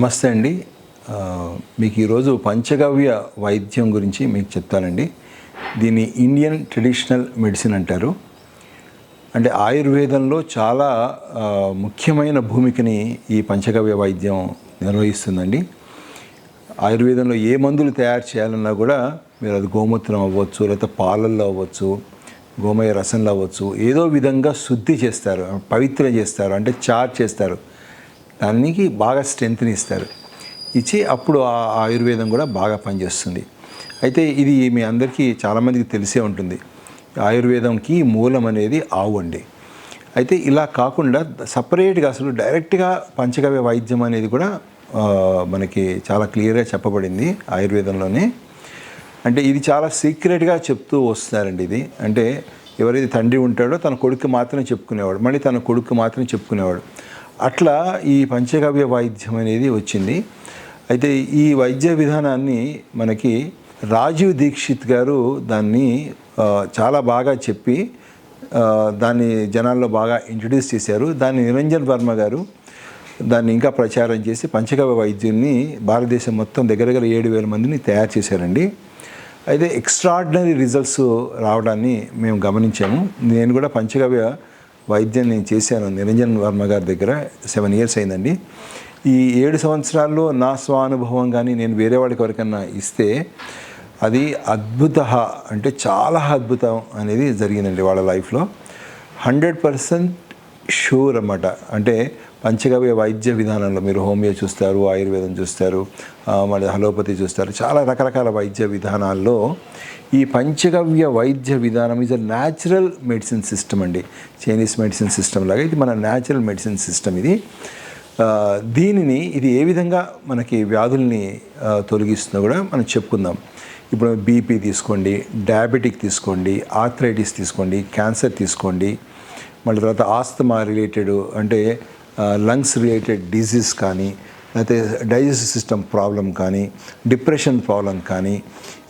నమస్తే అండి. మీకు ఈరోజు పంచగవ్య వైద్యం గురించి మీకు చెప్తానండి. దీన్ని ఇండియన్ ట్రెడిషనల్ మెడిసిన్ అంటారు. అంటే ఆయుర్వేదంలో చాలా ముఖ్యమైన భూమికని ఈ పంచగవ్య వైద్యం నిర్వహిస్తుందండి. ఆయుర్వేదంలో ఏ మందులు తయారు చేయాలన్నా కూడా మీరు అది గోమూత్రం అవ్వచ్చు లేకపోతే పాలల్లో అవ్వచ్చు గోమయ రసంలో అవ్వచ్చు ఏదో విధంగా శుద్ధి చేస్తారు పవిత్రం చేస్తారు అంటే చార్ చేస్తారు. దానికి బాగా స్ట్రెంత్ని ఇస్తారు. ఇచ్చి అప్పుడు ఆ ఆయుర్వేదం కూడా బాగా పనిచేస్తుంది. అయితే ఇది మీ అందరికీ చాలామందికి తెలిసే ఉంటుంది. ఆయుర్వేదంకి మూలం అనేది ఆవు అండి. అయితే ఇలా కాకుండా సపరేట్గా అసలు డైరెక్ట్గా పంచగవ్య వైద్యం అనేది కూడా మనకి చాలా క్లియర్గా చెప్పబడింది ఆయుర్వేదంలోనే. అంటే ఇది చాలా సీక్రెట్గా చెప్తూ వస్తున్నారండి ఇది. అంటే ఎవరైతే తండ్రి ఉంటాడో తన కొడుకు మాత్రం చెప్పుకునేవాడు. మళ్ళీ తన కొడుకు మాత్రం చెప్పుకునేవాడు. అట్లా ఈ పంచగవ్య వైద్యం అనేది వచ్చింది. అయితే ఈ వైద్య విధానాన్ని మనకి రాజీవ్ దీక్షిత్ గారు దాన్ని చాలా బాగా చెప్పి దాన్ని జనాల్లో బాగా ఇంట్రడ్యూస్ చేశారు. దాన్ని నిరంజన్ వర్మ గారు దాన్ని ఇంకా ప్రచారం చేసి పంచగవ్య వైద్యుల్ని భారతదేశం మొత్తం దగ్గర దగ్గర ఏడు వేల మందిని తయారు చేశారండి. అయితే ఎక్స్ట్రాడినరీ రిజల్ట్స్ రావడాన్ని మేము గమనించాము. నేను కూడా పంచగవ్య వైద్యం నేను చేశాను నిరంజన్ వర్మ గారి దగ్గర సెవెన్ ఇయర్స్ అయిందండి. ఈ ఏడు సంవత్సరాల్లో నా స్వానుభవం కానీ నేను వేరే వాళ్ళకి ఎవరికన్నా ఇస్తే అది అద్భుత అంటే చాలా అద్భుతం అనేది జరిగిందండి వాళ్ళ లైఫ్లో హండ్రెడ్ పర్సెంట్ షూర్ అన్నమాట. అంటే పంచగవ్య వైద్య విధానంలో మీరు హోమియో చూస్తారు ఆయుర్వేదం చూస్తారు మళ్ళీ హలోపతి చూస్తారు చాలా రకరకాల వైద్య విధానాల్లో ఈ పంచగవ్య వైద్య విధానం is a natural medicine system అండి. చైనీస్ మెడిసిన్ సిస్టమ్ లాగా ఇది మన న్యాచురల్ మెడిసిన్ సిస్టమ్ ఇది. దీనిని ఇది ఏ విధంగా మనకి వ్యాధుల్ని తొలగిస్తుందో కూడా మనం చెప్పుకుందాం. ఇప్పుడు బీపీ తీసుకోండి డయాబెటిక్ తీసుకోండి ఆర్థరైటిస్ తీసుకోండి క్యాన్సర్ తీసుకోండి మళ్ళీ తర్వాత ఆస్తమా రిలేటెడ్ అంటే లంగ్స్ రిలేటెడ్ డిజీజ్ కానీ అయితే డైజెస్టివ్ సిస్టమ్ ప్రాబ్లం కానీ డిప్రెషన్ ప్రాబ్లం కానీ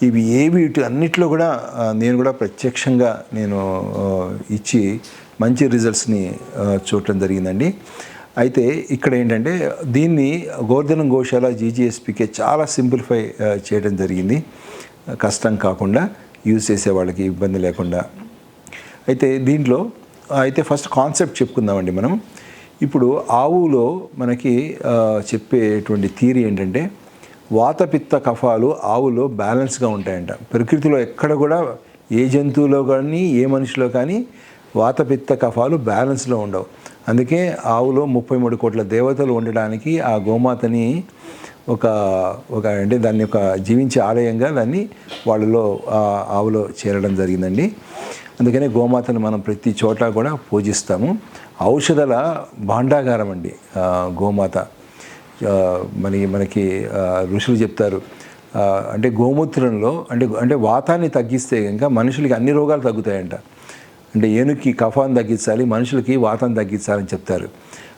ఇవి ఏవి వీటి అన్నిట్లో కూడా నేను కూడా ప్రత్యక్షంగా నేను ఇచ్చి మంచి రిజల్ట్స్ని చూడటం జరిగిందండి. అయితే ఇక్కడ ఏంటంటే దీన్ని గోర్ధనం గోశాల జీజీఎస్పీకే చాలా సింప్లిఫై చేయడం జరిగింది. కష్టం కాకుండా యూజ్ చేసే వాళ్ళకి ఇబ్బంది లేకుండా. అయితే దీంట్లో అయితే ఫస్ట్ కాన్సెప్ట్ చెప్పుకుందామండి మనం. ఇప్పుడు ఆవులో మనకి చెప్పేటువంటి థీరీ ఏంటంటే వాతపిత్త కఫాలు ఆవులో బ్యాలెన్స్గా ఉంటాయంట. ప్రకృతిలో ఎక్కడ కూడా ఏ జంతువులో కానీ ఏ మనిషిలో కానీ వాతపిత్త కఫాలు బ్యాలెన్స్లో ఉండవు. అందుకే ఆవులో ముప్పై మూడు కోట్ల దేవతలు ఉండడానికి ఆ గోమాతని ఒక ఒక అంటే దాన్ని ఒక జీవించే ఆలయంగా దాన్ని వాళ్ళలో ఆవులో చేరడం జరిగిందండి. అందుకనే గోమాతను మనం ప్రతి చోట కూడా పూజిస్తాము. ఔషధాల భాండాగారం అండి గోమాత. మరి మనకి ఋషులు చెప్తారు. అంటే గోమూత్రంలో అంటే అంటే వాతాన్ని తగ్గిస్తే కనుక మనుషులకి అన్ని రోగాలు తగ్గుతాయంట. అంటే ఏనుగుకి కఫాన్ని తగ్గించాలి మనుషులకి వాతాన్ని తగ్గించాలని చెప్తారు.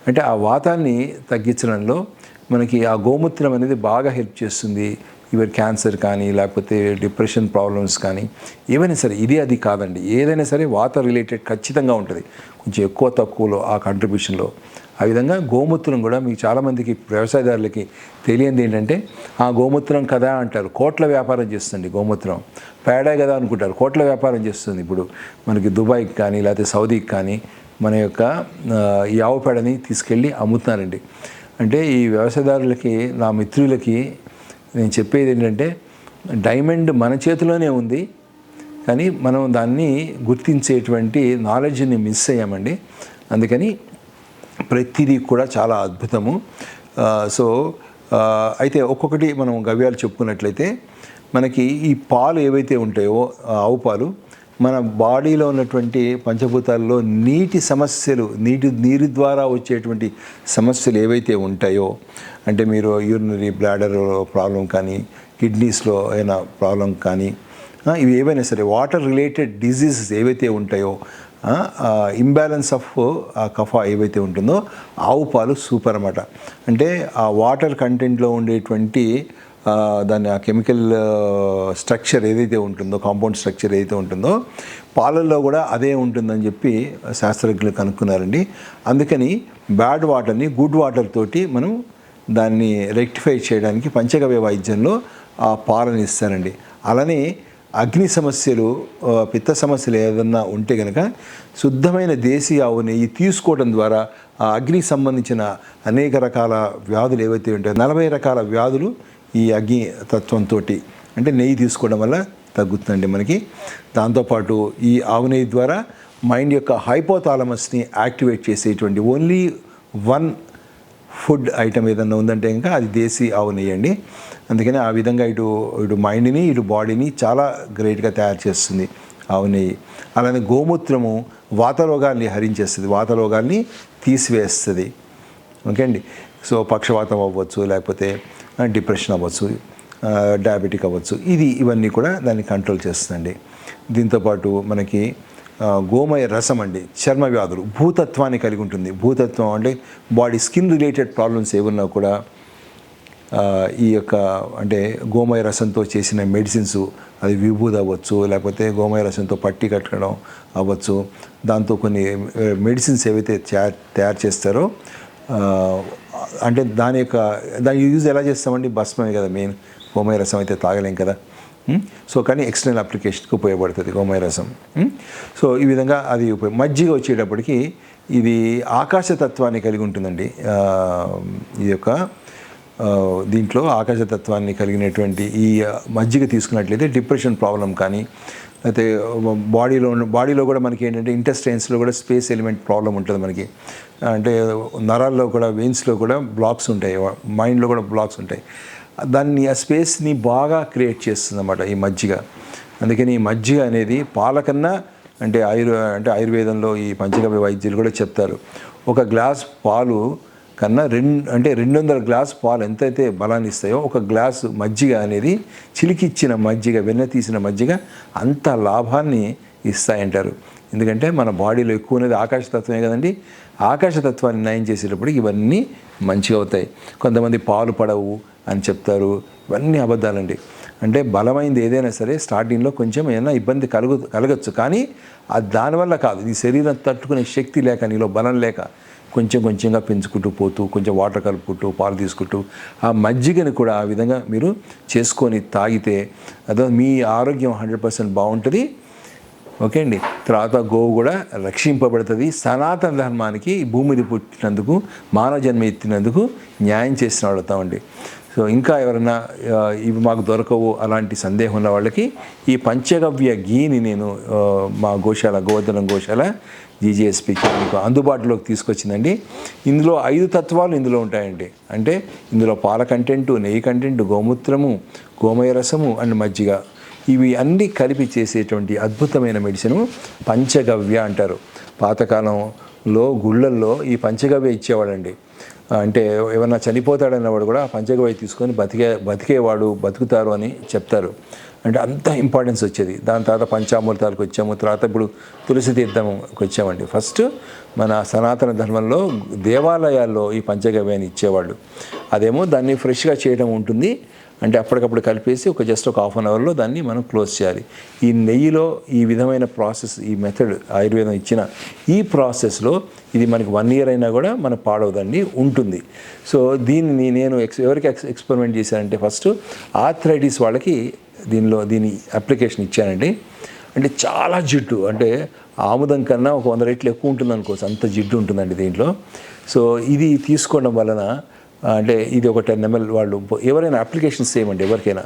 అంటే ఆ వాతాన్ని తగ్గించడంలో మనకి ఆ గోమూత్రం అనేది బాగా హెల్ప్ చేస్తుంది. ఇవర్ క్యాన్సర్ కానీ లేకపోతే డిప్రెషన్ ప్రాబ్లమ్స్ కానీ ఏవైనా సరే ఇది అది కాదండి. ఏదైనా సరే వాటర్ రిలేటెడ్ ఖచ్చితంగా ఉంటుంది. కొంచెం ఎక్కువ తక్కువలో ఆ కంట్రిబ్యూషన్లో ఆ విధంగా గోమూత్రం కూడా మీకు చాలామందికి వ్యవసాయదారులకి తెలియంది ఏంటంటే ఆ గోమూత్రం కదా అంటారు. కోట్ల వ్యాపారం చేస్తుంది గోమూత్రం. పేడే కదా అనుకుంటారు. కోట్ల వ్యాపారం చేస్తుంది ఇప్పుడు. మనకి దుబాయ్కి కానీ లేకపోతే సౌదీకి కానీ మన యొక్క ఈ ఆవు పేడని తీసుకెళ్ళి అమ్ముతున్నారండి. అంటే ఈ వ్యవసాయదారులకి నా మిత్రులకి నేను చెప్పేది ఏంటంటే డైమండ్ మన చేతిలోనే ఉంది కానీ మనం దాన్ని గుర్తించేటువంటి నాలెడ్జ్ని మిస్ అయ్యామండి. అందుకని ప్రతిదీ కూడా చాలా అద్భుతము. సో అయితే ఒక్కొక్కటి మనం గవ్యాలు చెప్పుకున్నట్లయితే మనకి ఈ పాలు ఏవైతే ఉంటాయో ఆవు పాలు మన బాడీలో ఉన్నటువంటి పంచభూతాల్లో నీటి సమస్యలు నీటి నీరు ద్వారా వచ్చేటువంటి సమస్యలు ఏవైతే ఉంటాయో అంటే మీరు యూరినరీ బ్లాడర్ ప్రాబ్లం కానీ కిడ్నీస్లో ఏమైనా ప్రాబ్లం కానీ ఇవి ఏవైనా సరే వాటర్ రిలేటెడ్ డిజీజెస్ ఏవైతే ఉంటాయో ఇంబ్యాలెన్స్ ఆఫ్ ఆ కఫా ఏవైతే ఉంటుందో ఆవు పాలు సూపర్ అన్నమాట. అంటే ఆ వాటర్ కంటెంట్లో ఉండేటువంటి దాని ఆ కెమికల్ స్ట్రక్చర్ ఏదైతే ఉంటుందో కాంపౌండ్ స్ట్రక్చర్ ఏదైతే ఉంటుందో పాలల్లో కూడా అదే ఉంటుందని చెప్పి శాస్త్రజ్ఞులు కనుక్కున్నారండి. అందుకని బ్యాడ్ వాటర్ని గుడ్ వాటర్ తోటి మనం దాన్ని రెక్టిఫై చేయడానికి పంచగవ్య వైద్యంలో ఆ పాలను ఇస్తారండి. అలానే అగ్ని సమస్యలు పిత్త సమస్యలు ఏదన్నా ఉంటే కనుక శుద్ధమైన దేశీయ ఆవు నెయ్యి తీసుకోవడం ద్వారా ఆ అగ్నికి సంబంధించిన అనేక రకాల వ్యాధులు ఏవైతే ఉంటాయో నలభై రకాల వ్యాధులు ఈ అగ్ని తత్వంతో అంటే నెయ్యి తీసుకోవడం వల్ల తగ్గుతుందండి మనకి. దాంతోపాటు ఈ ఆవు నెయ్యి ద్వారా మైండ్ యొక్క హైపోథాలమస్ని యాక్టివేట్ చేసేటువంటి ఓన్లీ వన్ ఫుడ్ ఐటమ్ ఏదన్నా ఉందంటే ఇంకా అది దేశీ ఆవు నెయ్యి అండి అందుకని ఆ విధంగా ఇటు ఇటు మైండ్ని ఇటు బాడీని చాలా గ్రేట్గా తయారు చేస్తుంది ఆవు నెయ్యి. అలానే గోమూత్రము వాతరోగాల్ని హరించేస్తుంది వాతరోగాల్ని తీసివేస్తుంది. ఓకే అండి సో పక్షవాతం అవ్వచ్చు లేకపోతే డిప్రెషన్ అవ్వచ్చు డయాబెటిక్ అవ్వచ్చు. ఇది ఇవన్నీ కూడా దాన్ని కంట్రోల్ చేస్తుందండి. దీంతోపాటు మనకి గోమయ రసం అండి చర్మ వ్యాధులు భూతత్వాన్ని కలిగి ఉంటుంది. భూతత్వం అంటే బాడీ స్కిన్ రిలేటెడ్ ప్రాబ్లమ్స్ ఏమున్నా కూడా ఈ యొక్క అంటే గోమయ రసంతో చేసిన మెడిసిన్స్ అది విభూది అవ్వచ్చు లేకపోతే గోమయ రసంతో పట్టి కట్టడం అవ్వచ్చు. దాంతో కొన్ని మెడిసిన్స్ ఏవైతే తయారు తయారు చేస్తారో అంటే దాని యొక్క దాని యూజ్ ఎలా చేస్తామండి? భస్మమే కదా మెయిన్ గోమయ రసం అయితే తాగలేం కదా. Hmm? సో కానీ ఎక్స్టర్నల్ అప్లికేషన్కి ఉపయోగపడుతుంది గోమయ రసం. Hmm? సో ఈ విధంగా అది ఉపయోగ మజ్జిగ వచ్చేటప్పటికి ఇది ఆకాశతత్వాన్ని కలిగి ఉంటుందండి. ఈ యొక్క దీంట్లో ఆకాశతత్వాన్ని కలిగినటువంటి ఈ మజ్జిగ తీసుకున్నట్లయితే డిప్రెషన్ ప్రాబ్లం కానీ అయితే బాడీలో బాడీలో కూడా మనకి ఏంటంటే ఇంటెస్టైన్స్లో కూడా స్పేస్ ఎలిమెంట్ ప్రాబ్లం ఉంటుంది మనకి. అంటే నరాల్లో కూడా వెయిన్స్లో కూడా బ్లాక్స్ ఉంటాయి. మైండ్లో కూడా బ్లాక్స్ ఉంటాయి. దాన్ని ఆ స్పేస్ని బాగా క్రియేట్ చేస్తుంది అన్నమాట ఈ మజ్జిగ. అందుకని ఈ మజ్జిగ అనేది పాలకన్నా అంటే ఆయుర్ అంటే ఆయుర్వేదంలో ఈ పంచగవ్య వైద్యులు కూడా చెప్తారు. ఒక గ్లాస్ పాలు కన్నా రెండు అంటే రెండు వందల గ్లాస్ పాలు ఎంతైతే బలాన్ని ఇస్తాయో ఒక గ్లాసు మజ్జిగ అనేది చిలికిచ్చిన మజ్జిగ వెన్న తీసిన మజ్జిగ అంత లాభాన్ని ఇస్తాయంటారు. ఎందుకంటే మన బాడీలో ఎక్కువ అనేది ఆకాశతత్వమే కదండి. ఆకాశతత్వాన్ని నయం చేసేటప్పటికి ఇవన్నీ మంచిగా అవుతాయి. కొంతమంది పాలు పడవు అని చెప్తారు. ఇవన్నీ అబద్ధాలండి. అంటే బలమైంది ఏదైనా సరే స్టార్టింగ్లో కొంచెం ఏదైనా ఇబ్బంది కలుగు కలగచ్చు. కానీ అది దానివల్ల కాదు. నీ శరీరం తట్టుకునే శక్తి లేక నీలో బలం లేక కొంచెం కొంచెంగా పెంచుకుంటూ పోతూ కొంచెం వాటర్ కలుపుకుంటూ పాలు తీసుకుంటూ ఆ మజ్జిగని కూడా ఆ విధంగా మీరు చేసుకొని తాగితే అదో మీ ఆరోగ్యం హండ్రెడ్ పర్సెంట్ బాగుంటుంది. ఓకే అండి. తర్వాత గోవు కూడా రక్షింపబడుతుంది. సనాతన ధర్మానికి భూమిది పుట్టినందుకు మానవ జన్మ ఎత్తినందుకు న్యాయం చేసిన వాడుతామండి సో ఇంకా ఎవరైనా ఇవి మాకు దొరకవు అలాంటి సందేహం ఉన్న వాళ్ళకి ఈ పంచగవ్య గీని నేను మా గోశాల గోవర్ధనం గోశాల జీజీఎస్పీకి మీకు అందుబాటులోకి తీసుకొచ్చిందండి. ఇందులో ఐదు తత్వాలు ఇందులో ఉంటాయండి. అంటే ఇందులో పాల కంటెంటు నెయ్యి కంటెంటు గోమూత్రము గోమయ రసము అండ్ మజ్జిగ. ఇవి అన్నీ కలిపి చేసేటువంటి అద్భుతమైన మెడిసిన్ పంచగవ్య అంటారు. పాతకాలంలో గుళ్ళల్లో ఈ పంచగవ్య ఇచ్చేవాళ్ళండి. అంటే ఏమన్నా చనిపోతాడన్నవాడు కూడా ఆ పంచగవ్య తీసుకొని బతికే బతికేవాడు బతుకుతారు అని చెప్తారు. అంటే అంత ఇంపార్టెన్స్ వచ్చేది. దాని తర్వాత పంచామృతాలకు వచ్చాము. తర్వాత ఇప్పుడు తులసి తీర్థంకి వచ్చామండి ఫస్ట్ మన సనాతన ధర్మంలో దేవాలయాల్లో ఈ పంచగవ్యాన్ని ఇచ్చేవాళ్ళు. అదేమో దాన్ని ఫ్రెష్గా చేయడం ఉంటుంది. అంటే అప్పటికప్పుడు కలిపేసి ఒక జస్ట్ ఒక హాఫ్ అన్ అవర్లో దాన్ని మనం క్లోజ్ చేయాలి. ఈ నెయ్యిలో ఈ విధమైన ప్రాసెస్ ఈ మెథడ్ ఆయుర్వేదం ఇచ్చిన ఈ ప్రాసెస్లో ఇది మనకి వన్ ఇయర్ అయినా కూడా మన పాడవదండి ఉంటుంది. సో దీన్ని నేను ఎక్స్ ఎవరికి ఎక్స్ ఎక్స్పెరిమెంట్ చేశానంటే ఫస్ట్ ఆథరైటిస్ వాళ్ళకి దీనిలో దీని అప్లికేషన్ ఇచ్చానండి. అంటే చాలా జిడ్డు అంటే ఆముదం కన్నా ఒక వంద రెట్లు ఎక్కువ ఉంటుంది అనుకోవచ్చు అంత జిడ్డు ఉంటుందండి దీంట్లో. సో ఇది తీసుకోవడం వలన అంటే ఇది ఒక టెన్ ఎంఎల్ వాళ్ళు ఎవరైనా అప్లికేషన్స్ చేయమండి ఎవరికైనా.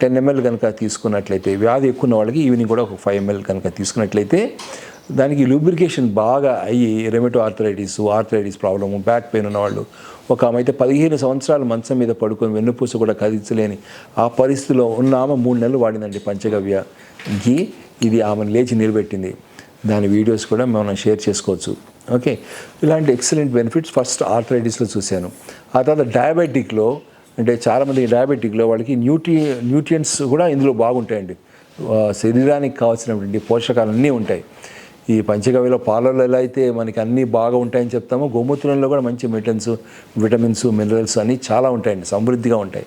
టెన్ ఎంఎల్ కనుక తీసుకున్నట్లయితే వ్యాధి ఎక్కువ ఉన్న వాళ్ళకి ఈవినింగ్ కూడా ఒక ఫైవ్ ఎంఎల్ కనుక తీసుకున్నట్లయితే దానికి లూబ్రికేషన్ బాగా అయ్యి rheumatoid arthritis arthritis problem back pain ఉన్నవాళ్ళు ఒక ఆమె అయితే పదిహేను సంవత్సరాలు మంచం మీద పడుకొని వెన్నుపూస కూడా కదిలించలేని ఆ పరిస్థితిలో ఉన్న ఆమె మూడు నెలలు వాడిందండి పంచగవ్య గీ ఇది ఆమెను లేచి నిలబెట్టింది. దాని వీడియోస్ కూడా మనం షేర్ చేసుకోవచ్చు. ఓకే. ఇలాంటి ఎక్సలెంట్ బెనిఫిట్స్ ఫస్ట్ ఆర్థరైటిస్లో చూశాను. ఆ తర్వాత డయాబెటిక్లో అంటే చాలామంది డయాబెటిక్లో వాళ్ళకి న్యూట్రి న్యూట్రియంట్స్ కూడా ఇందులో బాగుంటాయండి. శరీరానికి కావాల్సినటువంటి పోషకాలు అన్నీ ఉంటాయి. ఈ పంచగవ్యలో పాలలో ఎలా అయితే మనకి అన్నీ బాగా ఉంటాయని చెప్తామో గోమూత్రంలో కూడా మంచి మెటన్స్ విటమిన్స్ మినరల్స్ అన్నీ చాలా ఉంటాయండి. సమృద్ధిగా ఉంటాయి.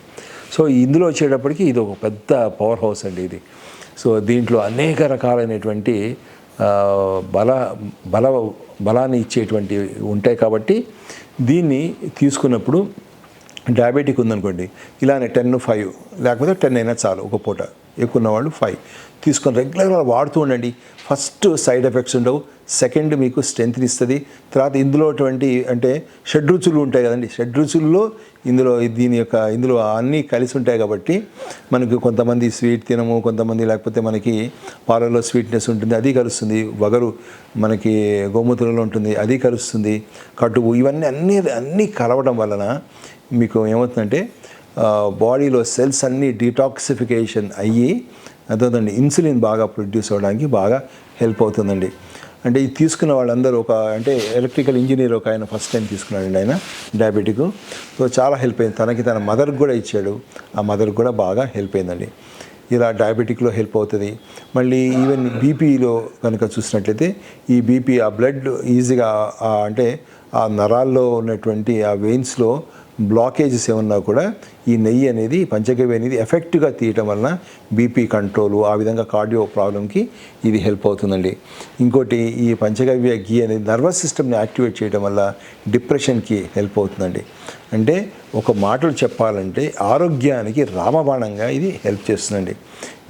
సో ఇందులో వచ్చేటప్పటికి ఇది ఒక పెద్ద పవర్ హౌస్ అండి ఇది. సో దీంట్లో అనేక రకాలైనటువంటి బల బల బలాన్ని ఇచ్చేటువంటి ఉంటాయి కాబట్టి దీన్ని తీసుకున్నప్పుడు డయాబెటిక్ ఉందనుకోండి ఇలానే టెన్ ఫైవ్ లేకపోతే టెన్ అయినా చాలు ఒక పూట. ఎక్కువ ఉన్నవాళ్ళు ఫైవ్ తీసుకొని రెగ్యులర్గా వాడుతూ ఉండండి. ఫస్ట్ సైడ్ ఎఫెక్ట్స్ ఉండవు. సెకండ్ మీకు స్ట్రెంత్ని ఇస్తుంది. తర్వాత ఇందులో అటువంటి అంటే షడ్రుచులు ఉంటాయి కదండి. షడ్రుచుల్లో ఇందులో దీని యొక్క ఇందులో అన్నీ కలిసి ఉంటాయి కాబట్టి మనకు కొంతమంది స్వీట్ తినము కొంతమంది లేకపోతే మనకి పాలలో స్వీట్నెస్ ఉంటుంది అది కలుస్తుంది. వగరు మనకి గోమూత్రంలో ఉంటుంది అది కలుస్తుంది. కటువు ఇవన్నీ అన్నీ అన్నీ కలవడం వలన మీకు ఏమవుతుందంటే బాడీలో సెల్స్ అన్నీ డిటాక్సిఫికేషన్ అయ్యి అదోదండి ఇన్సులిన్ బాగా ప్రొడ్యూస్ అవ్వడానికి బాగా హెల్ప్ అవుతుందండి. అంటే ఇది తీసుకున్న వాళ్ళందరూ ఒక అంటే ఎలక్ట్రికల్ ఇంజనీర్ ఒక ఆయన ఫస్ట్ టైం తీసుకున్నాడండి ఆయన డయాబెటిక్. సో చాలా హెల్ప్ అయింది. తనకి తన మదర్కి కూడా ఇచ్చాడు. ఆ మదర్కి కూడా బాగా హెల్ప్ అయిందండి. ఇలా డయాబెటిక్లో హెల్ప్ అవుతుంది. మళ్ళీ ఈవెన్ బీపీలో కనుక చూసినట్లయితే ఈ బీపీ ఆ బ్లడ్ ఈజీగా అంటే ఆ నరాల్లో ఉన్నటువంటి ఆ వెయిన్స్లో బ్లాకేజెస్ ఏమన్నా కూడా ఈ నెయ్యి అనేది పంచగవ్య అనేది ఎఫెక్ట్గా తీయటం వలన బీపీ కంట్రోల్ ఆ విధంగా కార్డియో ప్రాబ్లంకి ఇది హెల్ప్ అవుతుందండి. ఇంకోటి ఈ పంచగవ్య గీ అనేది నర్వస్ సిస్టమ్ని యాక్టివేట్ చేయడం వల్ల డిప్రెషన్కి హెల్ప్ అవుతుందండి. అంటే ఒక మాటలు చెప్పాలంటే ఆరోగ్యానికి రామబాణంగా ఇది హెల్ప్ చేస్తుందండి.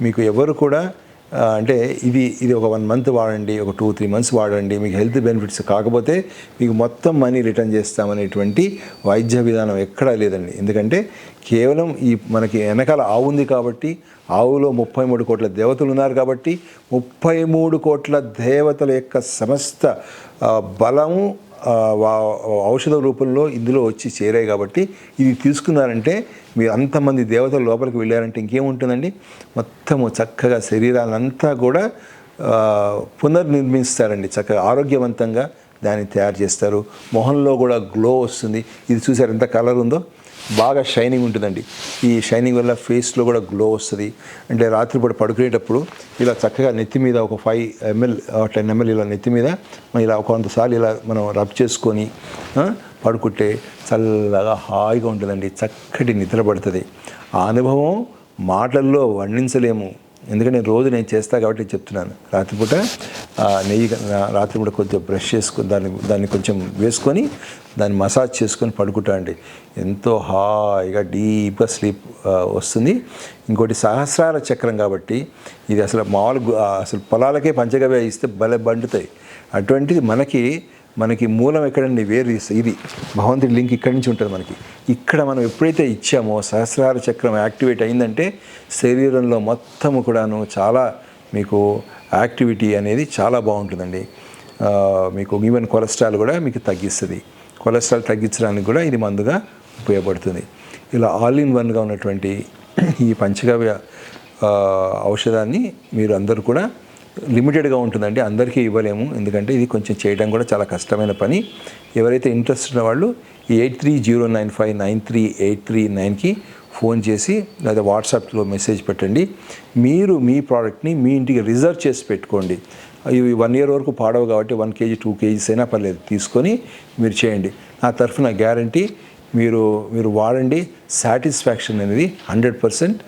మీకు ఎవరు కూడా అంటే ఇది ఇది ఒక వన్ మంత్ వాడండి ఒక టూ త్రీ మంత్స్ వాడండి మీకు హెల్త్ బెనిఫిట్స్ కాకపోతే మీకు మొత్తం మనీ రిటర్న్ చేస్తామనేటువంటి వైద్య విధానం ఎక్కడా లేదండి. ఎందుకంటే కేవలం ఈ మనకి వెనకాల ఆవు ఉంది కాబట్టి ఆవులో ముప్పై మూడు కోట్ల దేవతలు ఉన్నారు కాబట్టి ముప్పై మూడు కోట్ల దేవతల యొక్క సమస్త బలము ఔషధ రూపంలో ఇందులో వచ్చి చేరాయి కాబట్టి ఇది తీసుకున్నారంటే మీరు అంతమంది దేవతలు లోపలికి వెళ్ళారంటే ఇంకేముంటుందండి? మొత్తము చక్కగా శరీరాలంతా కూడా పునర్నిర్మిస్తారండి. చక్కగా ఆరోగ్యవంతంగా దాన్ని తయారు చేస్తారు. మొహంలో కూడా గ్లో వస్తుంది. ఇది చూసారు ఎంత కలర్ ఉందో? బాగా షైనింగ్ ఉంటుందండి. ఈ షైనింగ్ వల్ల ఫేస్లో కూడా గ్లో వస్తుంది. అంటే రాత్రిపూట పడుకునేటప్పుడు ఇలా చక్కగా నెత్తి మీద ఒక ఫైవ్ ఎంఎల్ టెన్ ఎంఎల్ ఇలా నెత్తి మీద మనం ఇలా కొంతసార్లు ఇలా మనం రబ్ చేసుకొని పడుకుంటే చల్లగా హాయిగా ఉంటుందండి. చక్కటి నిద్ర పడుతుంది. ఆ అనుభవం మాటల్లో వర్ణించలేము. ఎందుకంటే నేను రోజు నేను చేస్తా కాబట్టి చెప్తున్నాను. రాత్రిపూట నెయ్యి రాత్రి కూడా కొద్దిగా బ్రష్ చేసుకొని దాన్ని దాన్ని కొంచెం వేసుకొని దాన్ని మసాజ్ చేసుకొని పడుకుంటా అండి. ఎంతో హాయిగా డీప్గా స్లీప్ వస్తుంది. ఇంకోటి సహస్రార చక్రం కాబట్టి ఇది అసలు మామూలు అసలు పొలాలకే పంచగవ్య ఇస్తే భలే బండుతాయి. అటువంటిది మనకి మనకి మూలం ఎక్కడండి? వేరు ఇది భగవంతుడి లింక్ ఇక్కడి నుంచి ఉంటుంది మనకి. ఇక్కడ మనం ఎప్పుడైతే ఇచ్చామో సహస్రార చక్రం యాక్టివేట్ అయిందంటే శరీరంలో మొత్తము కూడాను చాలా మీకు యాక్టివిటీ అనేది చాలా బాగుంటుందండి. మీకు ఈవెన్ కొలెస్ట్రాల్ కూడా మీకు తగ్గిస్తుంది. కొలెస్ట్రాల్ తగ్గించడానికి కూడా ఇది మందుగా ఉపయోగపడుతుంది. ఇలా ఆల్ ఇన్ వన్గా ఉన్నటువంటి ఈ పంచగవ్య ఔషధాన్ని మీరు అందరూ కూడా లిమిటెడ్గా ఉంటుందండి. అందరికీ ఇవ్వలేము. ఎందుకంటే ఇది కొంచెం చేయడం కూడా చాలా కష్టమైన పని. ఎవరైతే ఇంట్రెస్ట్ ఉన్న వాళ్ళు eight three zero nine five nine three eight three నైన్కి ఫోన్ చేసి లేదా వాట్సాప్లో మెసేజ్ పెట్టండి. మీరు మీ ప్రోడక్ట్ని మీ ఇంటికి రిజర్వ్ చేసి పెట్టుకోండి. ఇవి వన్ ఇయర్ వరకు పాడవు కాబట్టి వన్ కేజీ టూ కేజీస్ అయినా పర్లేదు తీసుకొని మీరు చేయండి. నా తరఫున గ్యారంటీ మీరు మీరు వాడండి. సాటిస్ఫాక్షన్ అనేది హండ్రెడ్ పర్సెంట్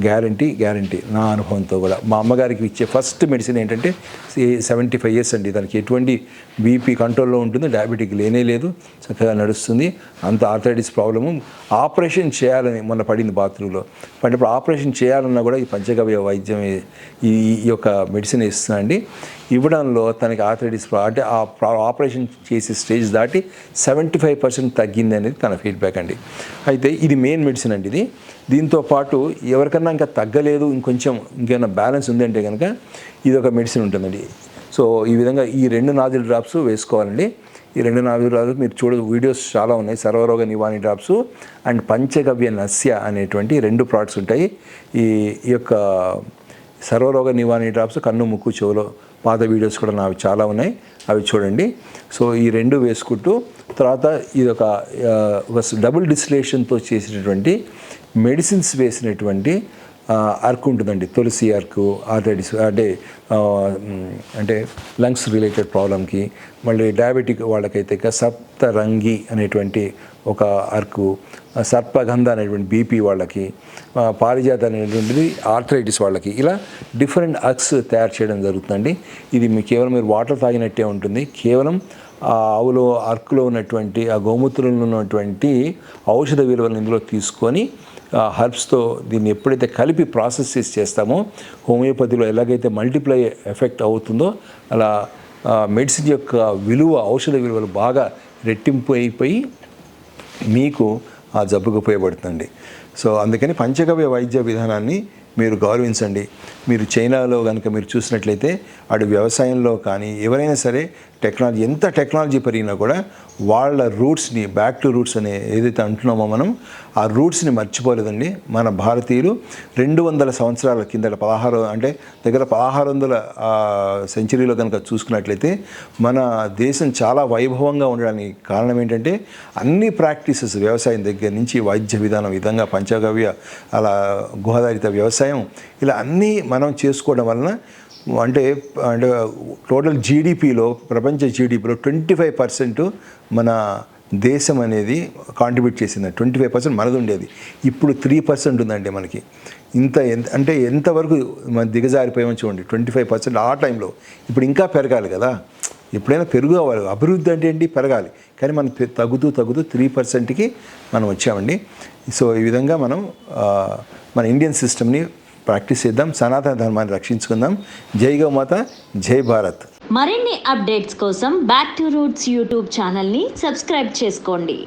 గ్యారంటీ గ్యారంటీ. నా అనుభవంతో కూడా. మా అమ్మగారికి ఇచ్చే ఫస్ట్ మెడిసిన్ ఏంటంటే సెవెంటీ ఫైవ్ ఇయర్స్ అండి. దానికి ఎటువంటి బీపీ కంట్రోల్లో ఉంటుంది డయాబెటిక్ లేనే లేదు. చక్కగా నడుస్తుంది. అంత ఆర్థరైటిస్ ప్రాబ్లము ఆపరేషన్ చేయాలని మొన్న పడింది బాత్రూంలో. పడినప్పుడు ఆపరేషన్ చేయాలన్నా కూడా ఈ పంచగవ్య వైద్యం ఈ- యొక్క మెడిసిన్ ఇస్తుందండి ఇవ్వడంలో తనకి ఆర్థరైటిస్ అంటే ఆ ఆపరేషన్ చేసే స్టేజ్ దాటి సెవెంటీ ఫైవ్ పర్సెంట్ తగ్గింది అనేది తన ఫీడ్బ్యాక్ అండి. అయితే ఇది మెయిన్ మెడిసిన్ అండి ఇది. దీంతో పాటు ఎవరికన్నా ఇంకా తగ్గలేదు ఇంకొంచెం ఇంకేమైనా బ్యాలెన్స్ ఉందంటే కనుక ఇది ఒక మెడిసిన్ ఉంటుందండి. సో ఈ విధంగా ఈ రెండు నాజిల్ డ్రాప్స్ వేసుకోవాలండి. ఈ రెండు నాజిల్ డ్రాప్స్ మీరు చూడ వీడియోస్ చాలా ఉన్నాయి. సర్వరోగ నివారణ డ్రాప్స్ అండ్ పంచగవ్య నస్య అనేటువంటి రెండు ప్రోడక్ట్స్ ఉంటాయి. ఈ ఈ యొక్క సర్వరోగ నివారణ డ్రాప్స్ కన్ను ముక్కు చెవులో పాత వీడియోస్ కూడా నావి చాలా ఉన్నాయి. అవి చూడండి. సో ఈ రెండు వేసుకుంటూ తర్వాత ఇది ఒక డబుల్ డిస్టిలేషన్తో చేసినటువంటి మెడిసిన్స్ వేసినటువంటి అర్క్ ఉంటుందండి. తులసి అర్కు ఆర్థరైటిస్ అంటే అంటే లంగ్స్ రిలేటెడ్ ప్రాబ్లంకి మళ్ళీ డయాబెటిక్ వాళ్ళకైతే సప్తరంగి అనేటువంటి ఒక అర్కు సర్పగంధ అనేటువంటి బీపీ వాళ్ళకి పారిజాత అనేటువంటిది ఆర్థరైటిస్ వాళ్ళకి ఇలా డిఫరెంట్ అర్క్స్ తయారు చేయడం జరుగుతుందండి. ఇది మీ కేవలం మీరు వాటర్ తాగినట్టే ఉంటుంది. కేవలం ఆ ఆవులో అర్కులో ఉన్నటువంటి ఆ గోమూత్రంలో ఉన్నటువంటి ఔషధ విలువలను ఇందులో తీసుకొని హర్బ్స్తో దీన్ని ఎప్పుడైతే కలిపి ప్రాసెస్ చేసి చేస్తామో హోమియోపతిలో ఎలాగైతే మల్టిప్లై ఎఫెక్ట్ అవుతుందో అలా మెడిసిన్ యొక్క విలువ ఔషధ విలువలు బాగా రెట్టింపు అయిపోయి మీకు ఆ జబ్బుకు ఉపయోగపడుతుంది సో అందుకని పంచగవ్య వైద్య విధానాన్ని మీరు గౌరవించండి. మీరు చైనాలో కనుక మీరు చూసినట్లయితే అటు వ్యవసాయంలో కానీ ఎవరైనా సరే టెక్నాలజీ ఎంత టెక్నాలజీ పెరిగినా కూడా వాళ్ళ రూట్స్ని బ్యాక్ టు రూట్స్ అనే ఏదైతే అంటున్నామో మనం ఆ రూట్స్ని మర్చిపోలేదండి. మన భారతీయులు రెండు వందల సంవత్సరాల కిందట పదహారు అంటే దగ్గర పదహారు వందల సెంచరీలో కనుక చూసుకున్నట్లయితే మన దేశం చాలా వైభవంగా ఉండడానికి కారణం ఏంటంటే అన్ని ప్రాక్టీసెస్ వ్యవసాయం దగ్గర నుంచి వైద్య విధానం విధంగా పంచగవ్య అలా గుహాధారిత వ్యవసాయం ఇలా అన్నీ మనం చేసుకోవడం వలన అంటే అంటే టోటల్ జీడిపిలో ప్రపంచ జీడిపిలో ట్వంటీ ఫైవ్ పర్సెంట్ మన దేశం అనేది కాంట్రిబ్యూట్ చేసింది. ట్వంటీ ఫైవ్ పర్సెంట్ మనది ఉండేది ఇప్పుడు త్రీ పర్సెంట్ ఉందండి మనకి. ఇంత ఎంత అంటే ఎంతవరకు మన దిగజారిపోయామో చూడండి. ట్వంటీ ఫైవ్ పర్సెంట్ ఆ టైంలో. ఇప్పుడు ఇంకా పెరగాలి కదా. ఎప్పుడైనా పెరుగు అవ్వాలి. అభివృద్ధి అంటే ఏంటి? పెరగాలి. కానీ మనం తగ్గుతూ తగ్గుతూ త్రీ పర్సెంట్కి మనం వచ్చామండి. సో ఈ విధంగా మనం మన ఇండియన్ సిస్టమ్ని ప్రాక్టీస్ చేద్దాం సనాతన ధర్మాన్ని రక్షించుకుందాం. జై గోమాత జై భారత్. మరిన్ని అప్డేట్స్ కోసం బ్యాక్ టు రూట్స్ యూట్యూబ్ ఛానల్ని సబ్స్క్రైబ్ చేసుకోండి.